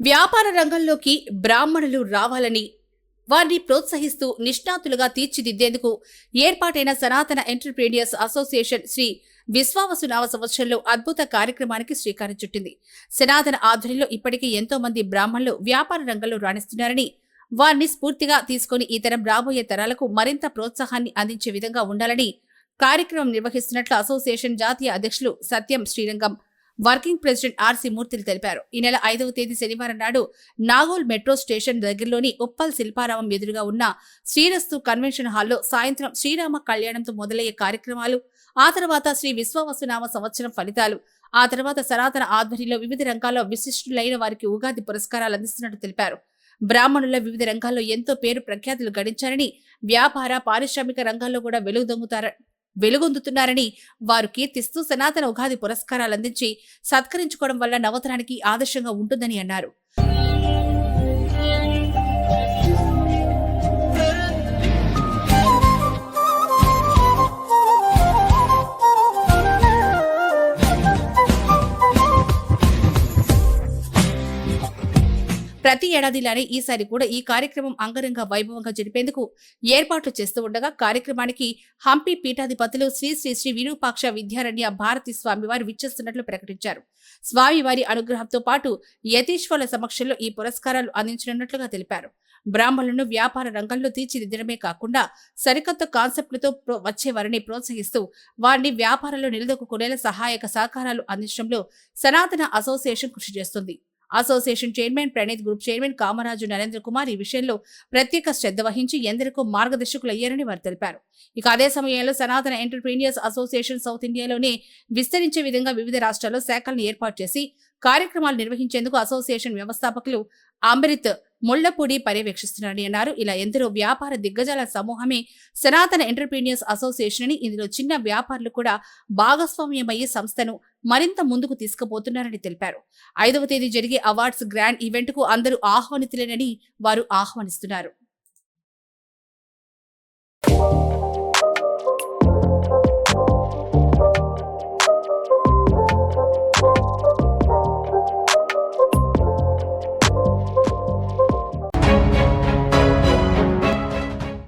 వ్యాపార రంగంలోకి బ్రాహ్మణులు రావాలని వారిని ప్రోత్సహిస్తూ నిష్ణాతులుగా తీర్చిదిద్దేందుకు ఏర్పాటైన సనాతన ఎంటర్ప్రీనియర్స్ అసోసియేషన్ శ్రీ విశ్వావసు నామ సంవత్సరంలో అద్భుత కార్యక్రమానికి శ్రీకారం చుట్టింది. సనాతన ఆధ్వర్యంలో ఇప్పటికీ ఎంతో మంది బ్రాహ్మణులు వ్యాపార రంగంలో రాణిస్తున్నారని వారిని స్ఫూర్తిగా తీసుకొని ఈ తరం రాబోయే తరాలకు మరింత ప్రోత్సాహాన్ని అందించే విధంగా ఉండాలని కార్యక్రమం నిర్వహిస్తున్నట్లు అసోసియేషన్ జాతీయ అధ్యక్షులు Satyam Srirangam working president RC మూర్తిలు తెలిపారు. ఈ నెల ఐదవ తేదీ శనివారం నాడు నాగోల్ మెట్రో స్టేషన్ దగ్గరలోని ఉప్పల్ శిల్పారామం ఎదురుగా ఉన్న శ్రీరస్తు కన్వెన్షన్ హాల్లో సాయంత్రం శ్రీరామ కళ్యాణంతో మొదలయ్యే కార్యక్రమాలు ఆ తర్వాత శ్రీ విశ్వవసునామ సంవత్సరం ఫలితాలు ఆ తర్వాత సనాతన ఆధ్వర్యంలో వివిధ రంగాల్లో విశిష్టులైన వారికి ఉగాది పురస్కారాలు అందిస్తున్నట్టు తెలిపారు. బ్రాహ్మణుల వివిధ రంగాల్లో ఎంతో పేరు ప్రఖ్యాతులు గడించారని వ్యాపార పారిశ్రామిక రంగాల్లో కూడా వెలుగుదొంగుతార వెలుగొందుతున్నారని వారు కీర్తిస్తూ సనాతన ఉగాది పురస్కారాలు అందించి సత్కరించుకోవడం వల్ల నవతరానికి ఆదర్శంగా ఉంటుందని అన్నారు. ప్రతి ఏడాదిలానే ఈసారి కూడా ఈ కార్యక్రమం అంగరంగ వైభవంగా జరిపేందుకు ఏర్పాట్లు చేస్తూ ఉండగా కార్యక్రమానికి హంపి పీఠాధిపతులు శ్రీ శ్రీ శ్రీ విరూపాక్ష విద్యారణ్య భారతి స్వామివారు విచ్చేస్తున్నట్లు ప్రకటించారు. స్వామివారి అనుగ్రహంతో పాటు యతీశ్వర్ల సమక్షంలో ఈ పురస్కారాలు అందించనున్నట్లుగా తెలిపారు. బ్రాహ్మణులను వ్యాపార రంగంలో తీర్చిదిద్దడమే కాకుండా సరికొత్త కాన్సెప్ట్లతో ప్రో- వచ్చే వారిని ప్రోత్సహిస్తూ వారిని వ్యాపారంలో నిలదొక్కునేలా సహాయక సహకారాలు అందించడంలో సనాతన అసోసియేషన్ కృషి చేస్తుంది. Association chairman Praneeth group chairman Kamaraju Narendra Kumar ఈ విషయంలో ప్రత్యేక శ్రద్ధ వహించి ఎందరికో మార్గదర్శకులయ్యారని వారు తెలిపారు. ఇక అదే సమయంలో సనాతన ఎంటర్ప్రీనియర్స్ అసోసియేషన్ సౌత్ ఇండియాలోనే విస్తరించే విధంగా వివిధ రాష్ట్రాల్లో శాఖలను ఏర్పాటు చేసి కార్యక్రమాలు నిర్వహించేందుకు అసోసియేషన్ వ్యవస్థాపకులు అమృత్ ముళ్ళపూడి పర్యవేక్షిస్తున్నారని అన్నారు. ఇలా ఎందరో వ్యాపార దిగ్గజాల సమూహమే సనాతన ఎంటర్ప్రీనియర్స్ అసోసియేషన్ అని ఇందులో చిన్న వ్యాపారులు కూడా భాగస్వామ్యమయ్యే సంస్థను మరింత ముందుకు తీసుకుపోతున్నారని తెలిపారు. ఐదవ తేదీ జరిగే అవార్డ్స్ గ్రాండ్ ఈవెంట్కు అందరూ ఆహ్వానితులేనని వారు ఆహ్వానిస్తున్నారు.